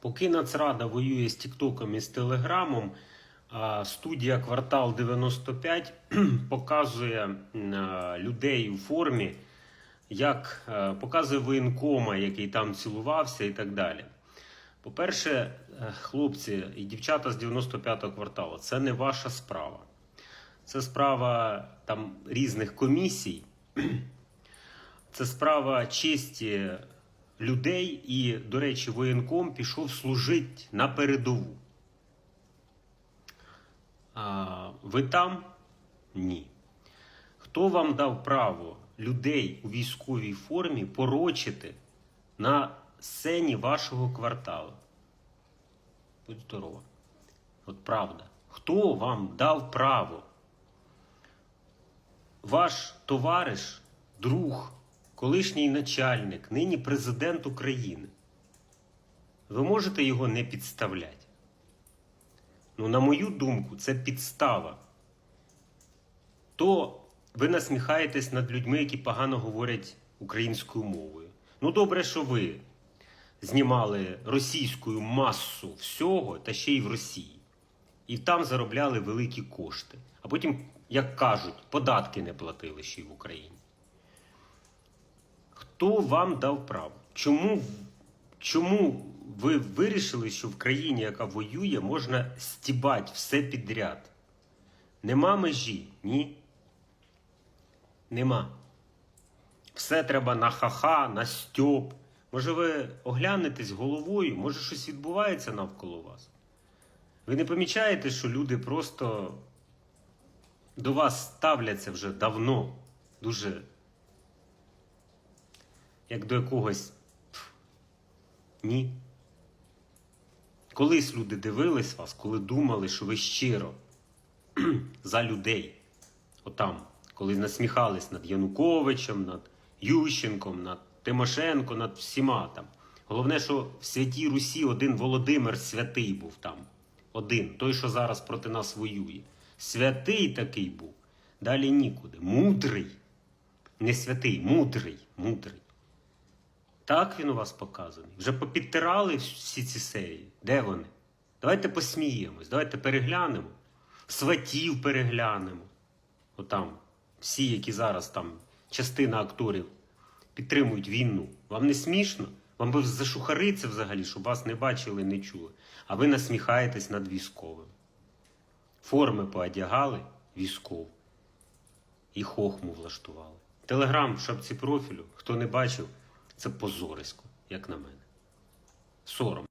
Поки Нацрада воює з Тіктоком і з Телеграмом, студія Квартал 95 показує людей у формі, як показує воєнкома, який там цілувався і так далі. По-перше, е, хлопці і дівчата з 95-го кварталу, це не ваша справа. Це справа там різних комісій. Це справа честі людей, і, до речі, воєнком пішов служити на передову. А ви там? Ні. Хто вам дав право людей у військовій формі порочити на сцені вашого кварталу? Будь здорова. От правда. Хто вам дав право? Ваш товариш, друг, колишній начальник, нині президент України. Ви можете його не підставляти? Ну, на мою думку, це підстава. То ви насміхаєтесь над людьми, які погано говорять українською мовою. Ну, добре, що ви знімали російською масу всього, та ще й в Росії. І там заробляли великі кошти. А потім, як кажуть, податки не платили ще й в Україні. Хто вам дав право? Чому, чому ви вирішили, що в країні, яка воює, можна стібати все підряд? Нема межі? Ні. Нема. Все треба на ха-ха, на стьоп. Може, ви оглянетесь головою, може щось відбувається навколо вас? Ви не помічаєте, що люди просто до вас ставляться вже давно, дуже як до якогось. Ні. Колись люди дивились вас, коли думали, що ви щиро за людей. Отам, коли насміхались над Януковичем, над Ющенком, над Тимошенко, над всіма там. Головне, що в святій Русі один Володимир святий був там. Один, той, що зараз проти нас воює. Святий такий був. Далі нікуди. Мудрий. Не святий, мудрий, мудрий. Так він у вас показаний. Вже попідтирали всі ці серії. Де вони? Давайте посміємось, давайте переглянемо. Сватів переглянемо. Отам. Всі, які зараз там, частина акторів підтримують війну. Вам не смішно? Вам би зашухариться взагалі, щоб вас не бачили, не чули. А ви насміхаєтесь над військовим. Форми поодягали військову. І хохму влаштували. Телеграм в шапці профілю, хто не бачив, це позорисько, як на мене. Сором.